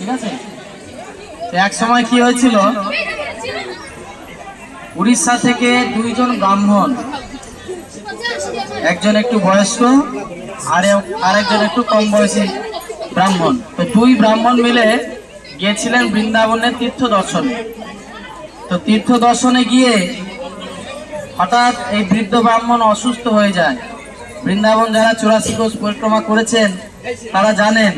ঠিক আছে? এক সময় কি হয়েছিল? উড়িষ্যা থেকে দুইজন ব্রাহ্মণ, একজন একটু বয়স্ক আর আরেকজন একটু কম বয়সী ব্রাহ্মণ। তো দুই ব্রাহ্মণ মিলে গিয়েছিলেন বৃন্দাবনের তীর্থ দর্শনে তো তীর্থ দর্শনে গিয়ে হঠাৎ এই বৃদ্ধ ব্রাহ্মণ অসুস্থ হয়ে যায়। বৃন্দাবন যারা চুরাশি কোষ পরিক্রমা করেছেন, তারা জানেন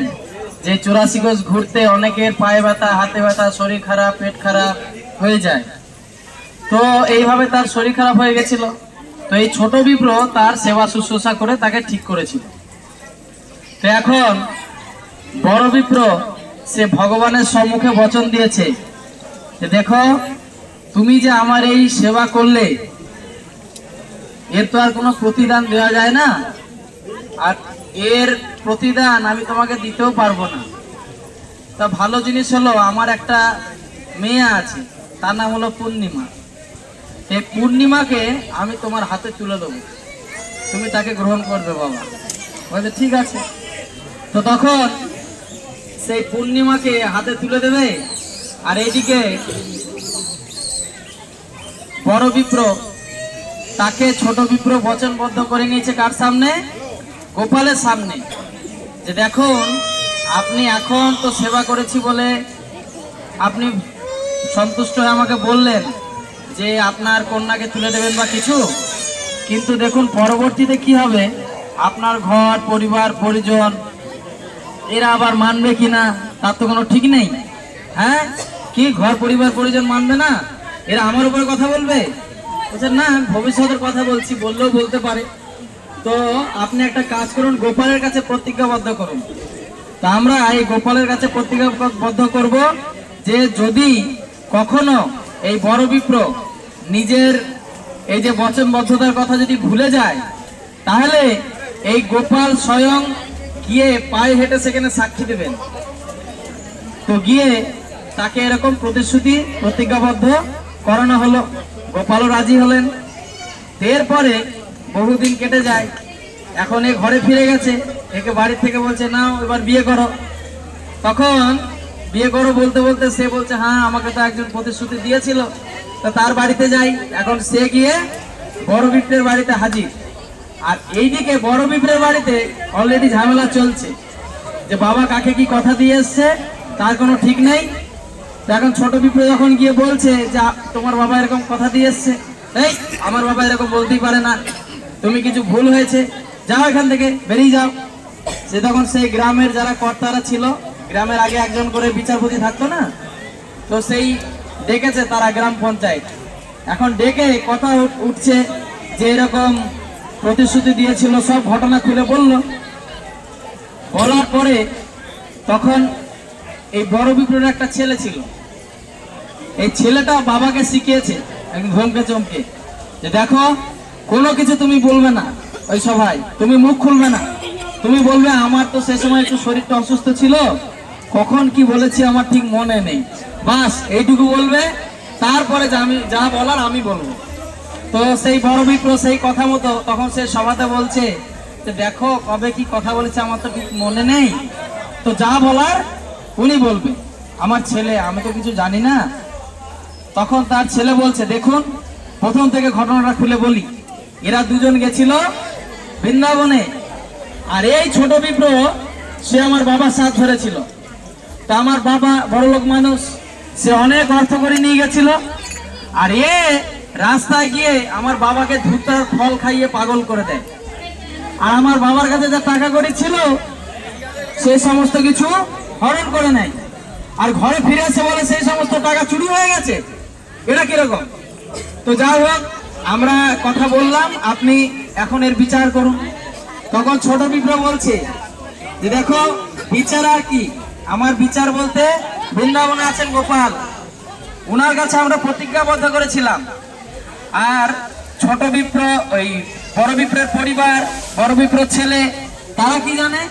যে চুরাশি কোষ ঘুরতে অনেকের পায়ে ব্যথা, হাতে ব্যথা, শরীর খারাপ, পেট খারাপ হয়ে যায়। তো এইভাবে তার শরীর খারাপ হয়ে গেছিল। তো এই ছোট বিপ্র তার সেবা শুশ্রূষা করে তাকে ঠিক করেছিল। তো এখন বড় বিপ্র সে ভগবানের সম্মুখে বচন দিয়েছে দেখো, তুমি যে আমার এই সেবা করলে, এর তো আর কোনো প্রতিদান দেওয়া যায় না। আর এর প্রতিদান আমি তোমাকে দিতেও পারব না। তা ভালো জিনিস হলো, আমার একটা মেয়ে আছে, তার নাম হলো পূর্ণিমা। এই পূর্ণিমাকে আমি তোমার হাতে তুলে দেবো। তুমি তাকে গ্রহণ করবে, বাবা। বলছে, ঠিক আছে। তো তখন সেই পূর্ণিমাকে হাতে তুলে দেবে, আর এইদিকে বড় বিপ্র তাকে ছোট বিপ্র বচনবদ্ধ করে নিয়েছে কার সামনে? গোপালের সামনে। যে দেখুন, আপনি এখন তো সেবা করেছি বলে আপনি সন্তুষ্ট হয়ে আমাকে বললেন যে আপনার কন্যাকে তুলে দেবেন বা কিছু। কিন্তু দেখুন, পরবর্তীতে কি হবে? আপনার ঘর, পরিবার, পরিজন, এরা আবার মানবে কি না তার তো কোনো ঠিক নেই। হ্যাঁ? কি, ঘর, পরিবার, পরিজন মানবে না? এরা আমার উপরে কথা বলবে? বলছেন না ভবিষ্যতের কথা বলছি। বললেও বলতে পারে। তো আপনি একটা কাজ করুন, গোপালের কাছে প্রতিজ্ঞাবদ্ধ করুন। তা আমরা এই গোপালের কাছে প্রতিজ্ঞাবদ্ধ করব যে যদি কখনো এই বড় বিপ্র নিজের এই যে বচনবদ্ধতার কথা যদি ভুলে যায়, তাহলে এই গোপাল স্বয়ং গিয়ে পায়ে হেঁটে সেখানে সাক্ষী দেবেন। তো গিয়ে তাকে এরকম প্রতিশ্রুতি, প্রতিজ্ঞাবদ্ধ করানো হলো। গোপালও রাজি হলেন। এরপরে বহুদিন কেটে যায়। এখন এ ঘরে ফিরে গেছে। একে বাড়ির থেকে বলছে, নাও, এবার বিয়ে করো। তখন বিয়ে করো বলতে বলতে সে বলছে হ্যাঁ আমাকে তো একজন প্রতিশ্রুতি দিয়েছিল। তো তার বাড়িতে যাই। এখন সে গিয়ে বড় বিপ্রের বাড়িতে হাজির। আর এইদিকে বড় বিপ্রের বাড়িতে অলরেডি ঝামেলা চলছে। যে বাবা কাকে কি কথা দিয়ে এসছে, তার কোনো ঠিক নেই। এখন ছোট বিপ্রে যখন গিয়ে বলছে যে তোমার বাবা এরকম কথা দিয়ে এসছে? এই, আমার বাবা এরকম বলতেই পারে না। তুমি কিছু ভুল হয়েছে, যাও এখান থেকে, বেরিয়ে যাও। সে তখন সেই গ্রামের যারা কর্তারা ছিল, গ্রামের আগে একজন করে বিচারপতি থাকতো না? তো সেই ডেকেছে তারা গ্রাম পঞ্চায়েত। এখন ডেকে কথা উঠছে যে এরকম প্রতিশ্রুতি দিয়েছিল, সব ঘটনা খুলে বলল। বলার পরে তখন এই বড় বিপ্লবের একটা ছেলে ছিল। এই ছেলেটা বাবাকে শিখিয়েছে, একদম ধমকে চমকে, যে দেখো কোনো কিছু তুমি বলবে না ওই সভায়। তুমি মুখ খুলবে না। তুমি বলবে, আমার তো সে সময় একটু শরীরটা অসুস্থ ছিল। কখন কি বলেছি আমার ঠিক মনে নেই। বাস, এইটুকু বলবে। তারপরে আমি যা বলার আমি বলব। তো সেই বড় বিপ্র সেই কথা মতো তখন সে সভাতে বলছে যে, দেখো কবে কি কথা বলেছে, আমার তো ঠিক মনে নেই। তো যা বলার উনি বলবে। আমার ছেলে, আমি তো কিছু জানি না। তখন তার ছেলে বলছে, দেখুন, প্রথম থেকে ঘটনাটা খুলে বলি। এরা দুজন গেছিল বৃন্দাবনে। আর এই ছোট বিপ্র সে আমার বাবার সাথ ধরেছিল। তা আমার বাবা বড় লোক মানুষ, সে অনেক অর্থ করে নিয়ে গেছিল। আর এ রাস্তায় গিয়ে আমার বাবাকে ধূতার ফল খাইয়ে পাগল করে দেয়। আর আমার বাবার কাছে যা টাকা করি ছিল, সে সমস্ত কিছু হরণ করে নেয়। আর ঘরে ফিরে এসে বলে, সেই সমস্ত টাকা চুরি হয়ে গেছে। এটা কীরকম? তো যাই হোক আমরা কথা বললাম, আপনি এখন এর বিচার করুন। তখন ছোট বিপ্লব বলছে যে দেখো, বিচার আর কি? আমার বিচার বলতে বৃন্দাবনে আছেন গোপাল। ওনার কাছে আমরা প্রতিজ্ঞাবদ্ধ করেছিলাম। আর ছোট বিপ্র ওই বড় বিপ্রের পরিবার, বড় বিপ্রের ছেলে, তারা কি জানে?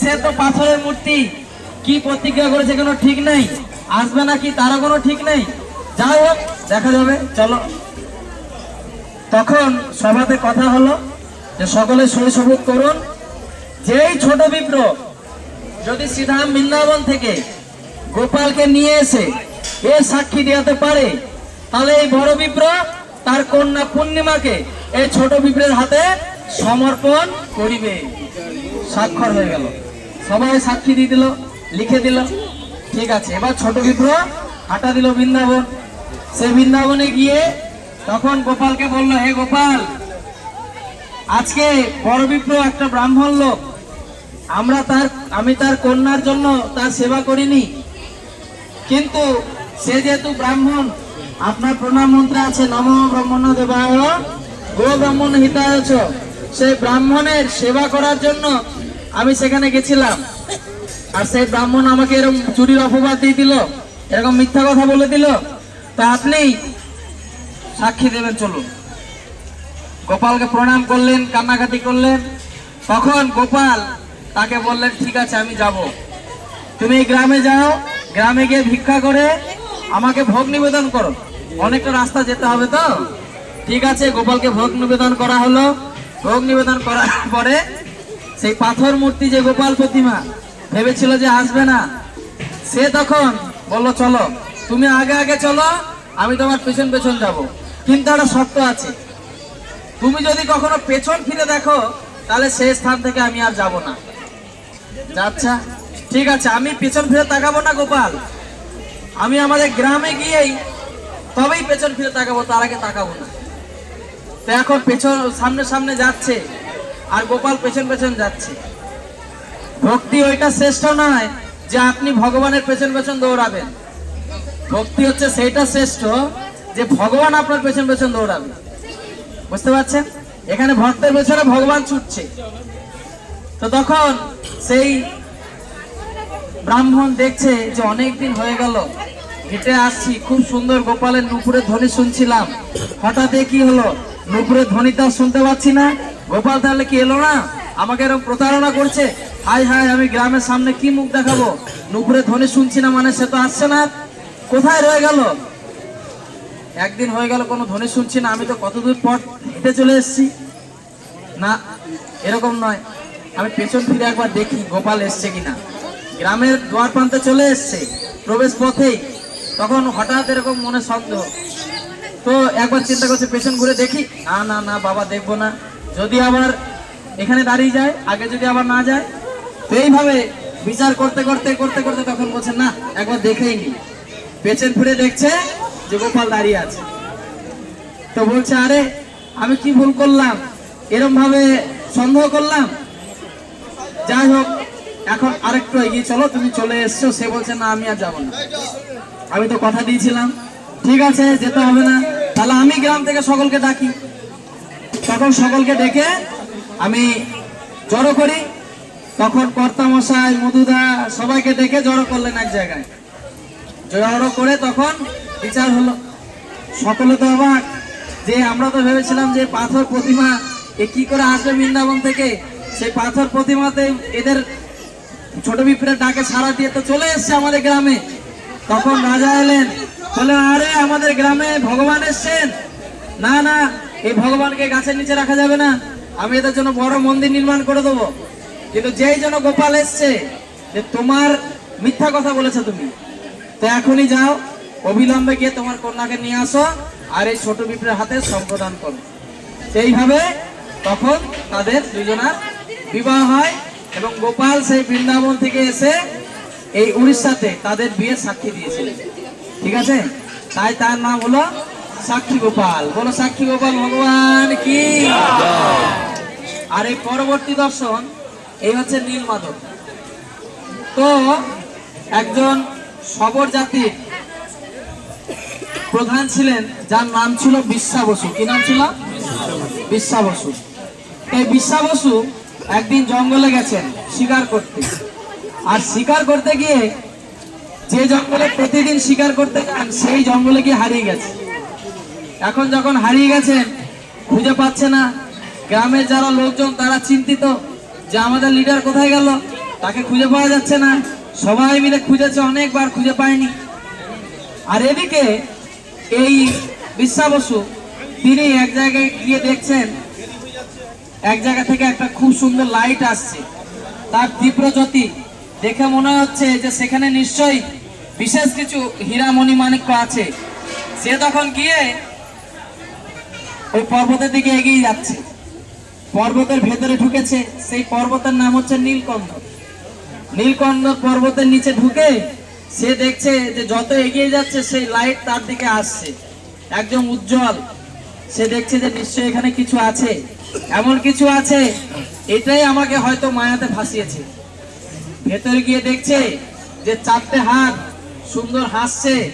সে তো পাথরের মূর্তি। কি প্রতিজ্ঞা করেছে কোনো ঠিক নেই? আসবে নাকি তারা কোনো ঠিক নেই? যাই হোক, দেখা যাবে, চলো। তখন সভাতে কথা হলো যে সকলে শৈশবোধ করুন। যেই ছোট বিপ্র যদি শ্রীধাম বৃন্দাবন থেকে গোপালকে নিয়ে এসে এ সাক্ষী দেওয়াতে পারে, তাহলে এই বড় বিপ্র তার কন্যা পূর্ণিমাকে এই ছোট বিপ্রের হাতে সমর্পণ করিবে। স্বাক্ষর হয়ে গেল। সবাই সাক্ষী দিয়ে দিল, লিখে দিল। ঠিক আছে, এবার ছোট বিপ্র হাঁটা দিল বৃন্দাবন। সে বৃন্দাবনে গিয়ে তখন গোপালকে বলল, হে গোপাল, আজকে বড় বিপ্র একটা ব্রাহ্মণ লোক। আমরা তার, আমি তার কন্যার জন্য তার সেবা করিনি। কিন্তু সে যেহেতু ব্রাহ্মণ, আপনার প্রণাম মন্ত্রে আছে, নম ব্রাহ্মণ দেবায় গো ব্রাহ্মণ হিতায় সেই ব্রাহ্মণের সেবা করার জন্য আমি সেখানে গেছিলাম। আর সেই ব্রাহ্মণ আমাকে এরকম চুরির অপবাদ দিয়ে দিল, এরকম মিথ্যা কথা বলে দিল। তা আপনি সাক্ষী দেবেন, চলুন। গোপালকে প্রণাম করলেন, কান্নাকাটি করলেন। তখন গোপাল তাকে বললেন, ঠিক আছে, আমি যাব। তুমি গ্রামে যাও, গ্রামে গিয়ে ভিক্ষা করে আমাকে ভোগ নিবেদন করো। অনেকটা রাস্তা যেতে হবে তো? ঠিক আছে, গোপালকে ভোগ নিবেদন করা হলো। ভোগ নিবেদন করার পরে সেই পাথর মূর্তি যে গোপাল প্রতিমা ভেবেছিল যে আসবে না, সে তখন বলল, চলো, তুমি আগে আগে চলো, আমি তোমার পেছন পেছন যাব। কিন্তু একটা শর্ত আছে। তুমি যদি কখনো পেছন ফিরে দেখো, তাহলে সেই স্থান থেকে আমি আর যাব না। আচ্ছা ঠিক আছে, আমি পেছন ফিরে তাকাবো না, গোপাল। আমি আমাদের গ্রামে গিয়েই তবেই পেছন ফিরে তাকাবো, তার আগে তাকাবো না। তো এখন পেছন, সামনে সামনে যাচ্ছে, আর গোপাল পেছন পেছন যাচ্ছে। ভক্তি ওইটা শ্রেষ্ঠ নয় যে আপনি ভগবানের পেছন পেছন দৌড়াবেন। ভক্তি হচ্ছে সেইটা শ্রেষ্ঠ যে ভগবান আপনার পেছন পেছন দৌড়াবে। বুঝতে পারছেন? এখানে ভক্তের পেছনে ভগবান ছুটছে। তো তখন সেই ব্রাহ্মণ দেখছে যে অনেক দিন হয়ে গেল, হেঁটে আসছি, খুব সুন্দর গোপালের নুপুরের ধ্বনি শুনছিলাম। হঠাৎ কি হলো? নুপুরের ধ্বনিটা শুনতে পাচ্ছি না। গোপাল তাহলে কি এলো না? আমাকে এরকম প্রতারণা করছে? হাই হাই আমি গ্রামের সামনে কি মুখ দেখাবো? নুপুরের ধ্বনি শুনছি না মানে সে তো আসছে না। কোথায় রয়ে গেল? একদিন হয়ে গেল, কোনো ধ্বনি শুনছি না, আমি তো কতদূর পর হেঁটে চলে এসেছি। না, এরকম নয়। আমি পেছন ফিরে একবার দেখি গোপাল এসছে কিনা। গ্রামের দুয়ার প্রান্তে চলে এসছে, প্রবেশ পথেই। তখন হঠাৎ এরকম মনে সন্দেহ তো একবার চিন্তা করছে, পেছন ঘুরে দেখি। না না না, বাবা, দেখব না। যদি আবার এখানে দাঁড়িয়ে যায়, আগে যদি আবার না যায়। তো এইভাবে বিচার করতে করতে করতে করতে তখন বলছে, না, একবার দেখেই নি। পেছন ফিরে দেখছে যে গোপাল দাঁড়িয়ে আছে। তো বলছে, আরে, আমি কি ভুল করলাম? এরম ভাবে সন্দেহ করলাম? যাই হোক, এখন আরেকটু এগিয়ে চলো, তুমি চলে এসছো। সে বলছে, না, আমি আর যাব না। আমি তো কথা দিয়েছিলাম। ঠিক আছে, যেতে হবে না। তাহলে আমি গ্রাম থেকে সকলকে ডাকি। তখন সকলকে ডেকে আমি জড়ো করি। তখন কর্তামশাই, মধুদা, সবাইকে ডেকে জড়ো করলেন এক জায়গায়। জড়ো করে তখন বিচার হলো। সকলে তো অবাক যে আমরা তো ভেবেছিলাম যে পাথর প্রতিমা এ কি করে আসবে বৃন্দাবন থেকে। সেই পাথর প্রতিমাতে এদের ছোট বিপ্রের ডাকে সারা দিয়ে তো চলে এসছে আমাদের গ্রামে। তখন রাজা এলেন, বললেন, আরে, আমাদের গ্রামে ভগবান এসছেন। না না এই ভগবানকে গাছের নিচে রাখা যাবে না। আমি এদের জন্য বড় মন্দির নির্মাণ করে দেবো। কিন্তু যেই জন্য গোপাল এসছে, যে তোমার মিথ্যা কথা বলেছ তুমি, তো এখনই যাও অবিলম্বে গিয়ে তোমার কন্যাকে নিয়ে আসো আর এই ছোট বিপ্রের হাতে সম্প্রদান করো। সেইভাবে তখন তাদের দুজনার বিবাহ হয় এবং গোপাল সেই বৃন্দাবন থেকে এসে এই উড়িষ্যাতে তাদের বিয়ের সাক্ষী দিয়েছিলেন ঠিক আছে? তাই তার নাম হলো সাক্ষী গোপাল। বলো সাক্ষী গোপাল, ভগবান কি? আর এই পরবর্তী দর্শন, এই হচ্ছে নীল মাধব তো একজন সবর জাতির প্রধান ছিলেন, যার নাম ছিল বিশ্বা বসু। কি নাম ছিল? বিশ্বা বসু। এই বিশ্বা বসু একদিন জঙ্গলে গেছেন, শিকার করতে। আর শিকার করতে গিয়ে যে জঙ্গলে প্রতিদিন শিকার করতে যান, সেই জঙ্গলে গিয়ে হারিয়ে গেছে। এখন যখন হারিয়ে গেছেন, খুঁজে পাচ্ছে না। গ্রামের যারা লোকজন, তারা চিন্তিত যে আমাদের লিডার কোথায় গেল, তাকে খুঁজে পাওয়া যাচ্ছে না। সবাই মিলে খুঁজেছে, অনেকবার খুঁজে পায়নি। আর এদিকে এই বিশ্বা বসু, তিনি এক জায়গায় গিয়ে দেখছেন, এক জায়গা থেকে একটা খুব সুন্দর লাইট আসছে। তার তীব্র জ্যোতি দেখে মনে হচ্ছে যে সেখানে নিশ্চয়ই বিশেষ কিছু হীরামণি মাণিক্য আছে। সে তখন গিয়ে ওই পর্বতের দিকে এগিয়ে যাচ্ছে। পর্বতের ভেতরে ঢুকেছে, সেই পর্বতের নাম হচ্ছে নীলকণ্ঠ। নীলকণ্ঠ পর্বতের নিচে ঢুকে সে দেখছে যে যত এগিয়ে যাচ্ছে, সেই লাইট তার দিকে আসছে। একদম উজ্জ্বল। সে দেখছে যে নিশ্চয়ই এখানে কিছু আছে। এমন কিছু আছে, এটাই আমাকে হয়তো মায়াতে ভাসিয়েছে। ভেতরে গিয়ে দেখছে যে চারটে হাত সুন্দর হাসছে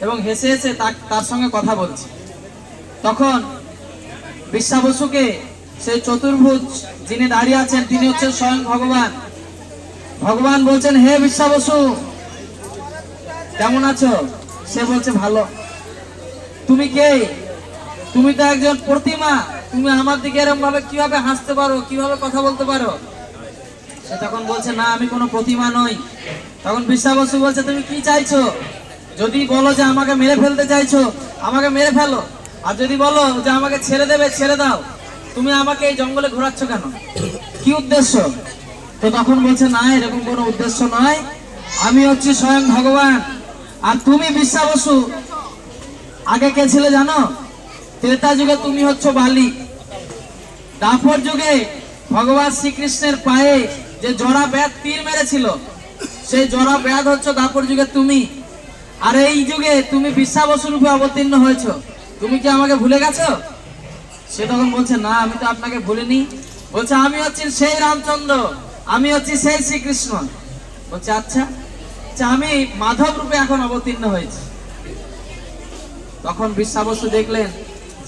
এবং হেসে হেসে তার- তার সঙ্গে কথা বলছে। তখন বিশ্বা বসুকে সেই চতুর্ভুজ যিনি দাঁড়িয়ে আছেন, তিনি হচ্ছেন স্বয়ং ভগবান। ভগবান বলছেন, হে বিশ্বা বসু কেমন আছো? সে বলছে, ভালো। তুমি কে? তুমি তো একজন প্রতিমা। তুমি আমার দিকে এরকম ভাবে কীভাবে হাসতে পারো? কীভাবে কথা বলতে পারো? সে তখন বলছে, না, আমি কোনো প্রতিমা নই। তখন বিশ্বা বসু বলছে, তুমি কি চাইছো? যদি বলো যে আমাকে মেরে ফেলতে চাইছো, আমাকে মেরে ফেলো। আর যদি বলো যে আমাকে ছেড়ে দেবে, ছেড়ে দাও। তুমি আমাকে এই জঙ্গলে ঘোরাচ্ছ কেন? কি উদ্দেশ্য? তো তখন বলছে, না, এরকম কোনো উদ্দেশ্য নয়। আমি হচ্ছি স্বয়ং ভগবান। আর তুমি বিশ্বা বসু আগে কে ছিলে জানো? ত্রেতা যুগে তুমি হচ্ছ বালি। দাপর যুগে ভগবান শ্রীকৃষ্ণের পায়ে যে জরা ব্যাধ তীর মেরেছিল সেই জরা ব্যাধ হচ্ছে দাপর যুগে তুমি। আর এই যুগে তুমি বিশ্বাবসু রূপে অবতীর্ণ হয়েছো। তুমি কি আমাকে ভুলে গেছো? সে তখন বলছে না আমি তো আপনাকে ভুলিনি। বলছে আমি হচ্ছি সেই রামচন্দ্র আমি হচ্ছি সেই শ্রীকৃষ্ণ। বলছে আচ্ছা, আমি মাধব রূপে এখন অবতীর্ণ হয়েছি। তখন বিশ্বাবসু দেখলেন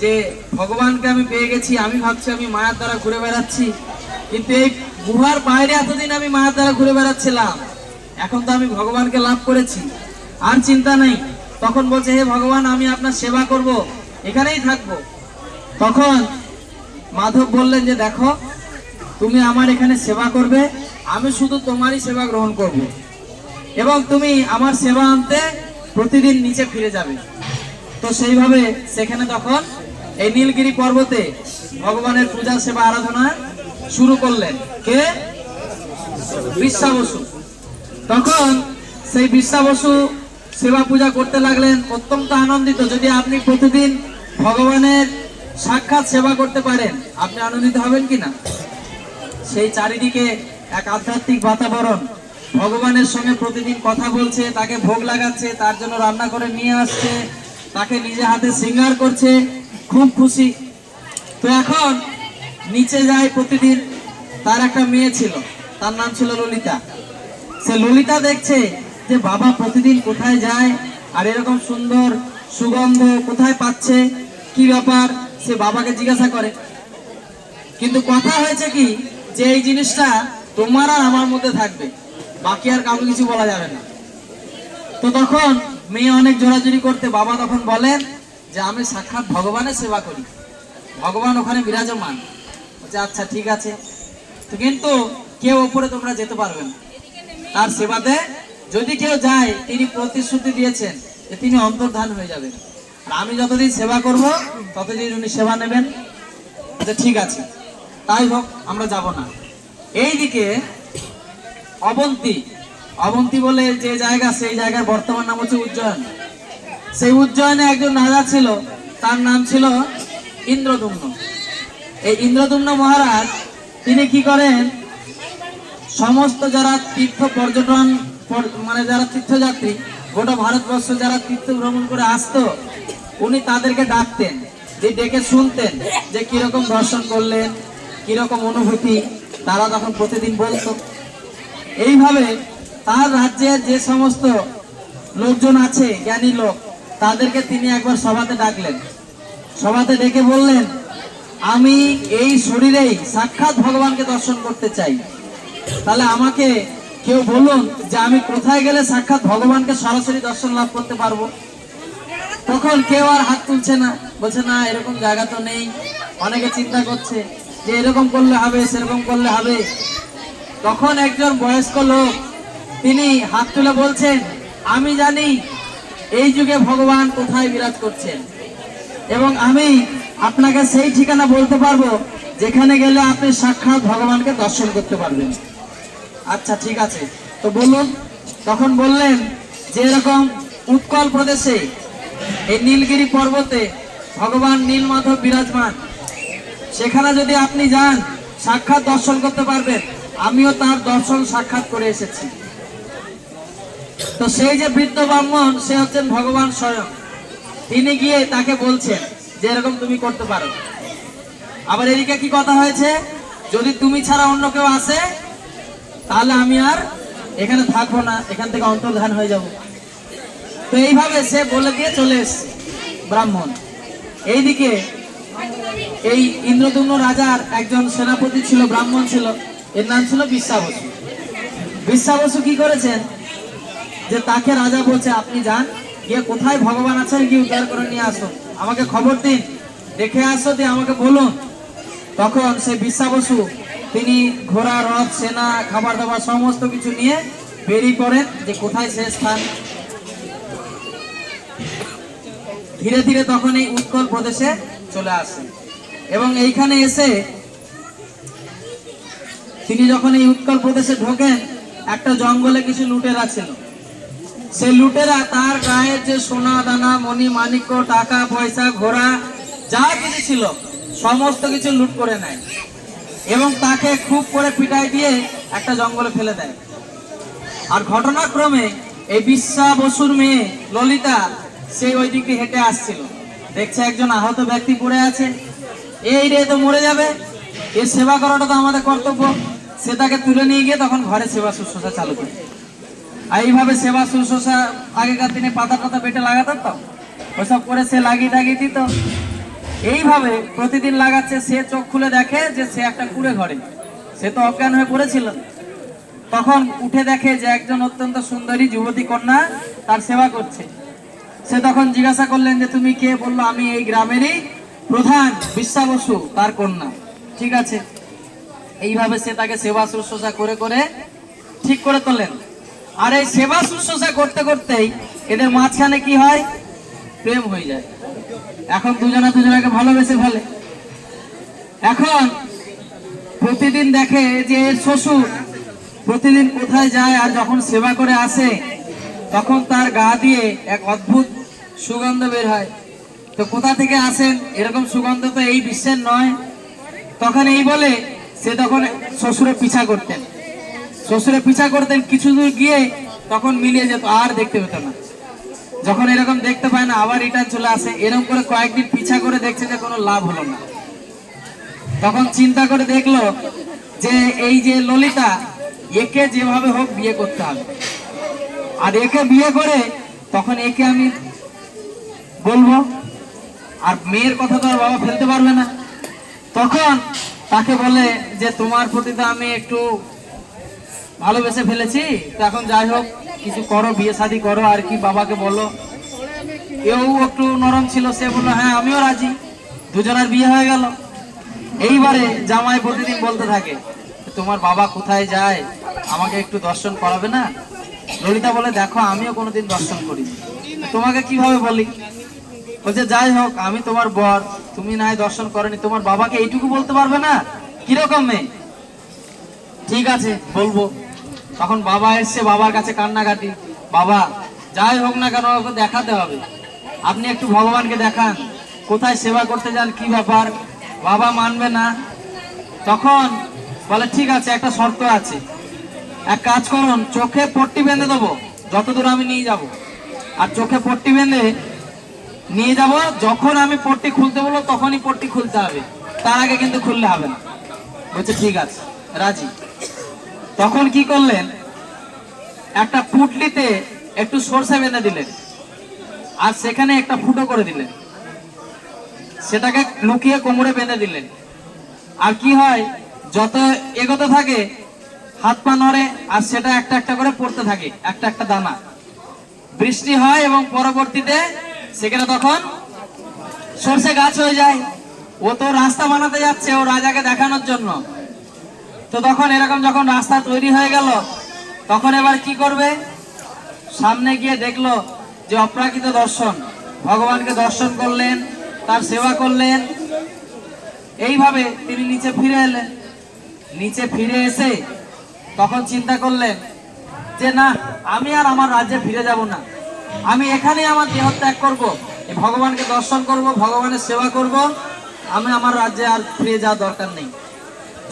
যে, ভগবানকে আমি পেয়ে গেছি, আমি ভাবছি আমি মায়ার দ্বারা ঘুরে বেড়াচ্ছি, কিন্তু এই গুহার বাইরে এতদিন আমি মায়ার দ্বারা ঘুরে বেড়াচ্ছিলাম। এখন তো আমি ভগবানকে লাভ করেছি, আর চিন্তা নেই। তখন বলছে, হে ভগবান, আমি আপনার সেবা করব, এখানেই থাকব। তখন মাধব বললেন যে, দেখো, তুমি আমার এখানে সেবা করবে, আমি শুধু তোমারই সেবা গ্রহণ করব। এবং তুমি আমার সেবা আনতে প্রতিদিন নিচে ফিরে যাবে। তো সেইভাবে সেখানে তখন এই নীলগিরি পর্বতে ভগবানের পূজা, সেবা, আরাধনা শুরু করলেন। কে? বিশ্বা বসু তখন সেই বিশ্বা বসু সেবা পূজা করতে লাগলেন, অত্যন্ত আনন্দিত। যদি আপনি প্রতিদিন ভগবানের সাক্ষাৎ সেবা করতে পারেন, আপনি আনন্দিত হবেন কি না সেই চারিদিকে এক আধ্যাত্মিক বাতাবরণ ভগবানের সঙ্গে প্রতিদিন কথা বলছে, তাকে ভোগ লাগাচ্ছে, তার জন্য রান্না করে নিয়ে আসছে, তাকে নিজে হাতে সিঙ্গার করছে, খুব খুশি। তো এখন নিচে যায় প্রতিদিন, তার একটা মেয়ে ছিল, তার নাম ছিল ললিতা। সে ললিতা দেখছে যে বাবা প্রতিদিন কোথায় যায়, আর এরকম সুন্দর সুগন্ধ কোথায় পাচ্ছে, কি ব্যাপার? সে বাবাকে জিজ্ঞাসা করে। কিন্তু কথা হয়েছে কি, যে এই জিনিসটা তোমার আর আমার মধ্যে থাকবে। বাকি আর কাউকে কিছু বলা যাবে না। তো তখন মেয়ে অনেক জোরাজুরি করতে বাবা তখন বলেন যে, আমি সাক্ষাৎ ভগবানের সেবা করি। ভগবান ওখানে বিরাজমান। আচ্ছা ঠিক আছে। কিন্তু কেউ ওপরে তোমরা যেতে পারবে না। তার সেবাতে যদি কেউ যায়, তিনি প্রতিশ্রুতি দিয়েছেন যে তিনি অন্তর্ধান হয়ে যাবেন। আর আমি যতদিন সেবা করব, ততদিন উনি সেবা নেবেন। আচ্ছা ঠিক আছে। তাই হোক, আমরা যাব না। এইদিকে অবন্তী। অবন্তি বলে যে জায়গা, সেই জায়গার বর্তমান নাম হচ্ছে উজ্জয়ন। সেই উজ্জয়নে একজন রাজা ছিল, তার নাম ছিল ইন্দ্রদুম্ন। এই ইন্দ্রদুম্ন মহারাজ, তিনি কি করেন? সমস্ত যারা তীর্থ পর্যটন মানে যারা তীর্থযাত্রী, গোটা ভারতবর্ষ যারা তীর্থ ভ্রমণ করে আসতো, উনি তাদেরকে ডাকতেন, যে ডেকে শুনতেন যে কীরকম দর্শন করলেন, কীরকম অনুভূতি। তারা তখন প্রতিদিন বলতো এইভাবে তার রাজ্যে যে সমস্ত লোকজন আছে, জ্ঞানী লোক, তাদেরকে তিনি একবার সভাতে ডাকলেন। সভাতে ডেকে বললেন, আমি এই শরীরেই সাক্ষাৎ ভগবানকে দর্শন করতে চাই। তাহলে আমাকে কেউ বলুন যে আমি কোথায় গেলে সাক্ষাৎ ভগবানকে সরাসরি দর্শন লাভ করতে পারব? তখন কেউ আর হাত তুলছে না। বলছে, না, এরকম জায়গা তো নেই। অনেকে চিন্তা করছে যে এরকম করলে হবে, সেরকম করলে হবে। তখন একজন বয়স্ক লোক, তিনি হাত তুলে বলছেন, আমি জানি এই যুগে ভগবান কোথায় বিরাজ করছেন এবং আমি আপনাকে সেই ঠিকানা বলতে পারব যেখানে গেলে আপনি সাক্ষাৎ ভগবানকে দর্শন করতে পারবেন। আচ্ছা ঠিক আছে। তো বলুন, তখন বললেন যে এরকম উৎকল প্রদেশে এই নীলগিরি পর্বতে ভগবান নীলমাধব বিরাজমান, সেখানে যদি আপনি যান, সাক্ষাৎ দর্শন করতে পারবেন। আমিও তার দর্শন সাক্ষাৎ করে এসেছি। তো সেই যে বৃদ্ধ ব্রাহ্মণ, সে হচ্ছেন ভগবান স্বয়ং। তিনি গিয়ে তাকে বলছেন যে, এরকম তুমি করতে পারো। আবার এদিকে কি কথা হয়েছে? যদি তুমি ছাড়া অন্য কেউ আসে, তাহলে আমি আর এখানে থাকব না, এখান থেকে অন্তর্ধান হয়ে যাব। তো এইভাবে সে বলে দিয়ে চলে এসছে ব্রাহ্মণ। এইদিকে এই ইন্দ্রদুম্ন রাজার একজন সেনাপতি ছিল, ব্রাহ্মণ ছিল। এর নাম ছিল বিশ্বাবসু। বিশ্বাবসু কি করেছেন? যে তাকে রাজা বলছে, আপনি যান, গিয়ে কোথায় ভগবান আছেন গিয়ে উদ্ধার করে নিয়ে আসো আমাকে খবর দিন, দেখে আসো, দিয়ে আমাকে বলুন। তখন সে বিশ্বাবসু, তিনি ঘোড়া, রথ, সেনা, খাবার দাবার, সমস্ত কিছু নিয়ে বেরিয়ে পড়েন যে কোথায় সে স্থান। ধীরে ধীরে তখন এই উৎকল প্রদেশে চলে আসেন। এবং এইখানে এসে তিনি যখন এই উৎকল প্রদেশে ঢোকেন, একটা জঙ্গলে কিছু লুটেরা ছিল। সেই লুটেরা তার গায়ের যে সোনা, দানা, মণি, মানিক্য, টাকা, পয়সা, ঘোড়া, যা কিছু ছিল, সমস্ত কিছু লুট করে নেয় এবং তাকে খুব করে পিটাই দিয়ে একটা জঙ্গলে ফেলে দেয়। আর ঘটনাক্রমে এই বিশ্বা বসুর মেয়ে ললিতা সেই ওই দিকে হেঁটে আসছিল। দেখছে একজন আহত ব্যক্তি পড়ে আছে। এই রে তো মরে যাবে। এর সেবা করাটা তো আমাদের কর্তব্য। সে তাকে তুলে নিয়ে গিয়ে তখন ঘরে সেবা শুশ্রূষা চালু করে। আর এইভাবে সেবা শুশ্রূষা আগেকার দিনে পাতা পাতা পেটে লাগাতো তো? ওসব করে সে লাগিয়ে টাগিয়ে দিত। এইভাবে প্রতিদিন লাগাচ্ছে, সে চোখ খুলে দেখে যে সে একটা কুড়ে ঘরে। সে তো অজ্ঞান হয়ে পড়েছিল। তখন উঠে দেখে যে একজন অত্যন্ত সুন্দরী যুবতী কন্যা তার সেবা করছে। সে তখন জিজ্ঞাসা করলেন যে, তুমি কে? বলল, আমি এই গ্রামেরই প্রধান বিশ্বাবসু তার কন্যা। ঠিক আছে। এইভাবে সে তাকে সেবা শুশ্রূষা করে করে ঠিক করে তোলেন আর এই সেবা শুশ্রূষা করতে করতেই এদের মাঝখানে কি হয়? প্রেম হয়ে যায়। এখন দুজনে দুজনাকে ভালোবেসে ফেলে। এখন প্রতিদিন দেখে যে শ্বশুর প্রতিদিন কোথায় যায় আর যখন সেবা করে আসে, তখন তার গা দিয়ে এক অদ্ভুত সুগন্ধ বের হয়। তো কোথা থেকে আসেন? এরকম সুগন্ধ তো এই বিশ্বের নয়। তখন এই বলে সে তখন শ্বশুরে পিছা করতেন। শ্বশুরে পিছা করতেন কিছু দূর গিয়ে তখন মিলিয়ে যেত, আর দেখতে পেত না। যখন এরকম দেখতে পায় না, আবার রিটার্ন চলে আসে। এরকম করে কয়েকদিন পিছা করে দেখছে যে কোনো লাভ হলো না। তখন চিন্তা করে দেখল যে এই যে ললিতা, একে যেভাবে হোক বিয়ে করতে হবে। আর একে বিয়ে করে তখন একে আমি বলব, আর মেয়ের কথা তো আর বাবা ফেলতে পারবে না। তখন তাকে বলে যে তোমার প্রতি তো আমি একটু ভালোবেসে ফেলেছি। তো এখন যাই হোক, কিছু করো, বিয়ে শাদি করো, আর কি বাবাকে বলো। এও একটু নরম ছিল, সে বলল হ্যাঁ আমিও রাজি। দুজনের বিয়ে হয়ে গেল। এইবারে জামাই প্রতিদিন বলতে থাকে, তোমার বাবা কোথায় যায়? আমাকে একটু দর্শন করাবে না? ললিতা বলে, দেখো, আমিও কোনোদিন দর্শন করি তোমাকে কীভাবে বলি? বলছে যাই হোক, আমি তোমার বর, তুমি নাই, দর্শন করনি, তোমার বাবাকে এইটুকু বলতে পারবে না? কীরকম মেয়ে? ঠিক আছে, বলব। তখন বাবা এসছে, বাবার কাছে কান্নাকাটি। বাবা, যাই হোক না কেন, ওকে দেখাতে হবে। আপনি একটু ভগবানকে দেখান। কোথায় সেবা করতে যান, কি ব্যাপার? বাবা মানবে না। তখন বলে, ঠিক আছে, একটা শর্ত আছে। এক কাজ করুন, চোখে পট্টি বেঁধে দেবো। যতদূর আমি নিয়ে যাব। আর চোখে পট্টি বেঁধে নিয়ে যাব, যখন আমি পট্টি খুলতে বলব তখনই পট্টি খুলতে হবে। তার আগে কিন্তু খুললে হবে না। বলছে, ঠিক আছে, রাজি। তখন কি করলেন? একটা পুটলিতে একটু সরষে বেঁধে দিলেন। আর সেখানে একটা ফুটো করে দিলেন। সেটাকে লুকিয়ে কোমরে বেঁধে দিলেন। আর কি হয়, যত এগোতে থাকে, হাত পা নড়ে, আর সেটা একটা একটা করে পড়তে থাকে, একটা একটা দানা। বৃষ্টি হয় এবং পরবর্তীতে সেখানে তখন সর্ষে গাছ হয়ে যায়। ও তো রাস্তা বানাতে যাচ্ছে ও রাজাকে দেখানোর জন্য। তো তখন এরকম যখন রাস্তা তৈরি হয়ে গেল, তখন এবার কি করবে? সামনে গিয়ে দেখল যে অপ্রাকৃত দর্শন। ভগবানকে দর্শন করলেন, তার সেবা করলেন। এইভাবে তিনি নিচে ফিরে এলেন। নিচে ফিরে এসে তখন চিন্তা করলেন যে, না, আমি আর আমার রাজ্যে ফিরে যাব না। আমি এখানেই আমার দেহ ত্যাগ করব ভগবানকে দর্শন করব, ভগবানের সেবা করব। আমি আমার রাজ্যে আর ফিরে যাওয়ার দরকার নেই।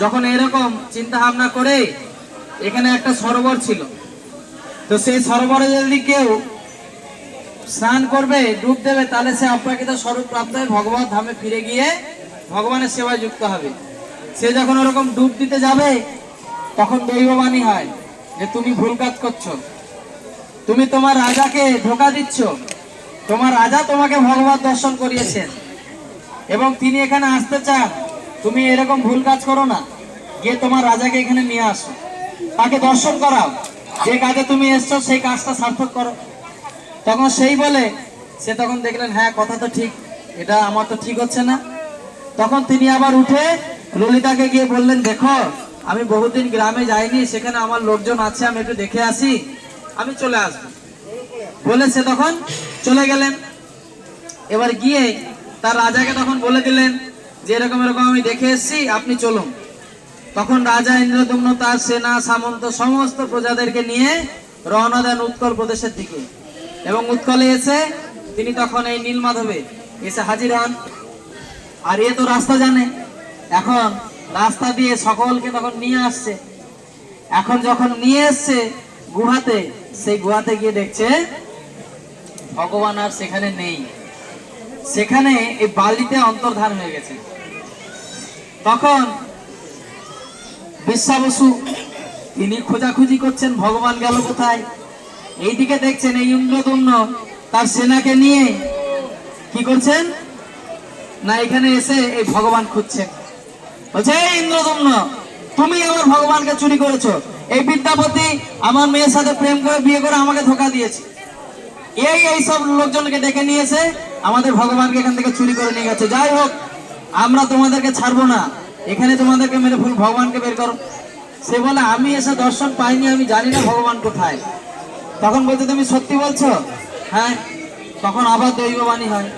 যখন এরকম চিন্তা ভাবনা করে এখানে একটা সরোবর ছিল, তো সেই সরোবরে যদি কেউ স্নান করবে, ডুব দেবে, তাহলে সে অপ্রাকৃত স্বরূপ প্রাপ্ত হয়ে ভগবান ধামে ফিরে গিয়ে ভগবানের সেবায় যুক্ত হবে। সে যখন ওরকম ডুব দিতে যাবে, তখন দৈববাণী হয় যে, তুমি ভুল কাজ করছ। তুমি তোমার রাজাকে ধোকা দিচ্ছ। তোমার রাজা তোমাকে ভগবত দর্শন করিয়েছেন। এবং তিনি এখানে আসতে চান। তুমি এরকম ভুল কাজ করো না। গিয়ে তোমার রাজাকে এখানে নিয়ে আসো। তাকে দর্শন করাও। যে কাজে তুমি এসছো, সেই কাজটা সার্থক করো। তখন সেই বলে, সে তখন দেখলেন হ্যাঁ কথা তো ঠিক। এটা আমার তো ঠিক হচ্ছে না। তখন তিনি আবার উঠে ললিতাকে গিয়ে বললেন, দেখো, আমি বহুদিন গ্রামে যাইনি, সেখানে আমার লোকজন আছে, আমি একটু দেখে আসি। আমি চলে আসব। বলে সে তখন চলে গেলেন। এবার গিয়ে তার রাজাকে তখন বলে দিলেন যে, এরকম এরকম আমি দেখে এসেছি, আপনি চলুন। তখন রাজা ইন্দ্রদম্ন তার সেনা, সামন্ত সমস্ত প্রজাদেরকে নিয়ে রওনা দেন উৎকল প্রদেশের দিকে। এবং উৎকলে এসে তিনি তখন এই নীলমাধবে এসে হাজির হন। আর এ তো রাস্তা জানে, এখন রাস্তা দিয়ে সকলকে তখন নিয়ে আসছে। এখন যখন নিয়ে এসছে গুহাতে সেই গুহাতে গিয়ে দেখছে, ভগবান আর সেখানে নেই। সেখানে এই বালিতে অন্তর্ধান হয়ে গেছে। তখন বিশ্বাবসু তিনি খোঁজাখুঁজি করছেন, ভগবান গেল কোথায়? এইদিকে দেখছেন এই ইন্দ্রদম্ন তার সেনাকে নিয়ে কি করছেন? না, এখানে এসে এই ভগবান খুঁজছেন। বলছে, "এই ইন্দ্রদম্ন তুমি আমার ভগবানকে চুরি করেছ। এই বিদ্যাপতি আমার মেয়ের সাথে প্রেম করে বিয়ে করে আমাকে ধোকা দিয়েছে। এই এই সব লোকজনকে ডেকে নিয়েছে আমাদের ভগবানকে এখান থেকে চুরি করে নিয়ে গেছে। যাই হোক, আমরা তোমাদেরকে ছাড়বো না। এখানে তোমাদেরকে মেরে ফুল ভগবানকে বের করো। সে বলে, আমি এসে দর্শন পাইনি, আমি জানি না ভগবান কোথায়। তখন বলতে তুমি সত্যি বলছো? হ্যাঁ। তখন আবার দৈববাণী হয়।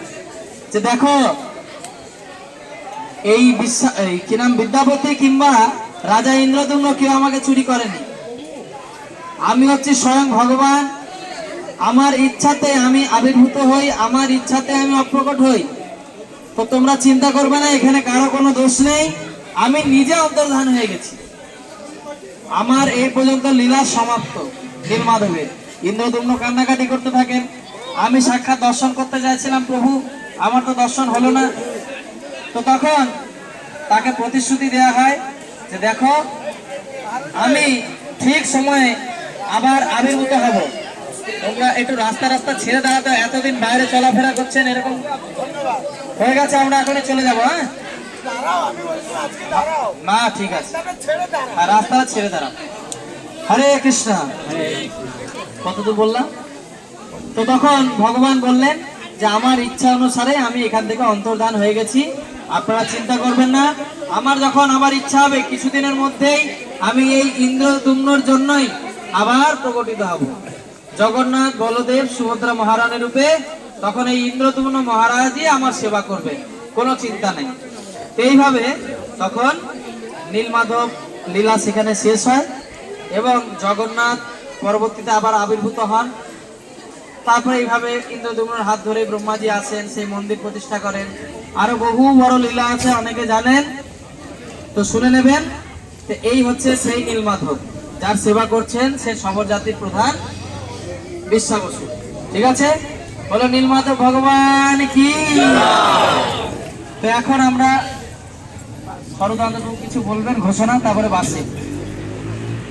যে দেখো, এই বিশ্বা এই কি নাম? বিদ্যাপতি কিংবা রাজা ইন্দ্রদম্ন কেউ আমাকে চুরি করেনি। আমি হচ্ছি স্বয়ং ভগবান। আমার ইচ্ছাতে আমি আবির্ভূত হই, আমার ইচ্ছাতে আমি অপ্রকট হই। তো তোমরা চিন্তা করবে না, এখানে কারও কোনো দোষ নেই। আমি নিজে অন্তর্ধান হয়ে গেছি। আমার এই পর্যন্ত লীলা সমাপ্ত। নীলমাধবের ইন্দ্রদম্ন কান্নাকাটি করতে থাকেন। আমি সাক্ষাৎ দর্শন করতে চাইছিলাম, প্রভু, আমার তো দর্শন হলো না। তো তখন তাকে প্রতিশ্রুতি দেয়া হয় যে দেখো, আমি ঠিক সময়ে আবার আবির্ভূত হব। তোমরা একটু রাস্তা রাস্তা ছেড়ে দাঁড়াতে এতদিন বাইরে চলাফেরা করছেন এরকম। হয়ে গেছে, আমরা এখনই চলে যাব হ্যাঁ? না ঠিক আছে। আর রাস্তা ছেড়ে দাঁড়াও। হরে কৃষ্ণ। কতদূর বললাম? তো তখন ভগবান বললেন যে, আমার ইচ্ছা অনুসারে আমি এখান থেকে অন্তর্ধান হয়ে গেছি। আপনারা চিন্তা করবেন না। আমার যখন আমার ইচ্ছা হবে, কিছুদিনের মধ্যেই আমি এই ইন্দ্রদুম্নর জন্যই আবার প্রকটিত হব। জগন্নাথ, বলদেব, সুভদ্রা মহারানের রূপে তখন এই ইন্দ্রদুম্ন মহারাজই আমার সেবা করবে কোনো চিন্তা নেই। এইভাবে তখন নীলমাধব লীলা সেখানে শেষ হয় এবং জগন্নাথ পরবর্তীতে আবার আবির্ভূত হন। তারপরে এইভাবে ইন্দ্রদুম্নের হাত ধরে ব্রহ্মাজি আসেন, সেই মন্দির প্রতিষ্ঠা করেন। আরও বহু বড় লীলা আছে, অনেকে জানেন। তো শুনে নেবেন, তো এই হচ্ছে সেই নীলমাধব যার সেবা করছেন সে সমর জাতির প্রধান বিশ্বাবসু ঠিক আছে? বলো নীলমাধব ভগবান কি? তো এখন আমরা সরদান্ত কিছু বলবেন, ঘোষণা, তারপরে বাসি।